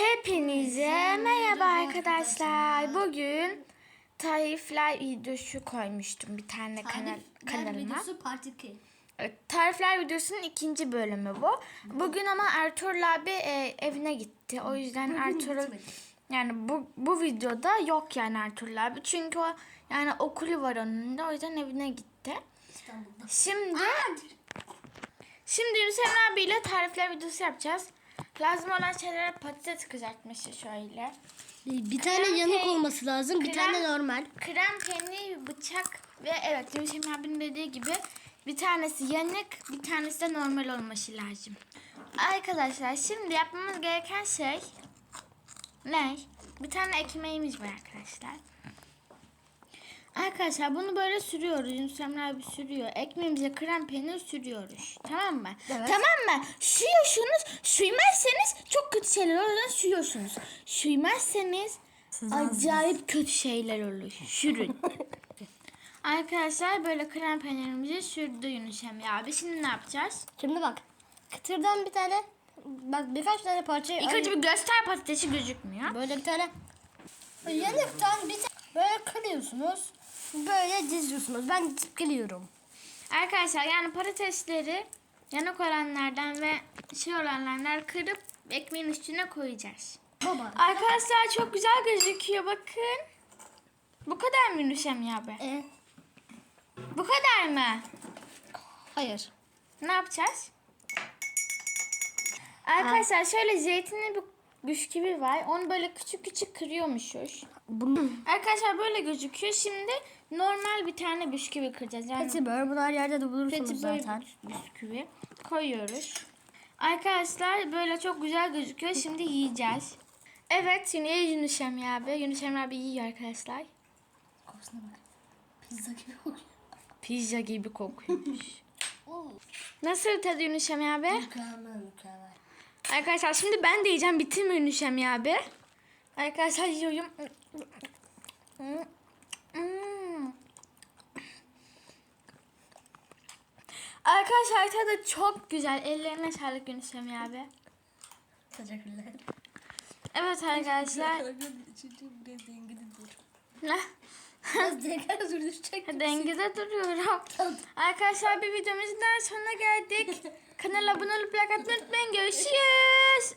Hepinize merhaba arkadaşlar. Bugün tarifler videosu koymuştum bir tane kanal, kanalıma. videosu part 2. Evet, Tarifler videosunun ikinci bölümü bu. Bugün ama Ertuğrul abi e, evine gitti. O yüzden Ertuğrul yani bu bu videoda yok yani Ertuğrul abi. Çünkü o yani okulu var onun da o yüzden evine gitti. İstanbul'da. Şimdi Şimdi Emre abiyle tarifler videosu yapacağız. Lazım olan şeylere patates kızartması şöyle. Bir tane Krem yanık peyn- olması lazım, bir krem- tane normal. Krem peynir, bıçak ve evet Yunus abinin dediği gibi bir tanesi yanık, bir tanesi de normal olması lazım. Arkadaşlar şimdi yapmamız gereken şey ne? Bir tane ekmeğimiz var arkadaşlar. Arkadaşlar bunu böyle sürüyoruz. Yunus Emre abi sürüyor. Ekmeğimize krem peynir sürüyoruz. Tamam mı? Evet. Tamam mı? Sürüyorsunuz. Sürmezseniz çok kötü şeyler olur. O yüzden sürüyorsunuz. Sürmezseniz acayip kötü şeyler olur. Sürün. Arkadaşlar böyle krem peynirimizi sürdü Yunus Emre abi. Şimdi ne yapacağız? Şimdi bak, kıtırdan bir tane, bak birkaç tane parça. İlk önce bir göster patatesi gözükmüyor. Böyle bir tane yanıktan bir tane böyle kırıyorsunuz. Böyle diziyorsunuz. Ben dizip geliyorum. Arkadaşlar yani patatesleri yanık olanlardan ve şey olanlardan kırıp ekmeğin üstüne koyacağız. Baba. Arkadaşlar çok güzel gözüküyor bakın. Bu kadar mı Yunus Emre abi? E, Bu kadar mı? hayır. Ne yapacağız? Arkadaşlar şöyle zeytinli bir bisküvi var. Onu böyle küçük küçük kırıyormuşuz. Bunu Arkadaşlar böyle gözüküyor. Şimdi normal bir tane bisküvi kıracağız. Yani Petibör bunlar her yerde de bulursunuz petibör zaten. bisküvi koyuyoruz. Arkadaşlar böyle çok güzel gözüküyor. Şimdi yiyeceğiz. Evet şimdi Yunus Emre abi. Yunus Emre abi yiyor arkadaşlar. Kokusuna bak. Pizza gibi kokuyor. Pizza gibi kokuyormuş. Nasıl tadı Yunus Emre abi? Mükemmel mükemmel. Arkadaşlar şimdi ben de yiyeceğim. Bitti mi Emre abi? Arkadaşlar yiyorum. Arkadaşlar tadı çok güzel. Ellerine sağlık Emre abi. Teşekkürler. Evet arkadaşlar. Ne? Biraz tekrar düşecek. Dengede duruyorum. Arkadaşlar bir videomuzun daha sonuna geldik. Kanala abone olup like atmayı unutmayın. Görüşürüz.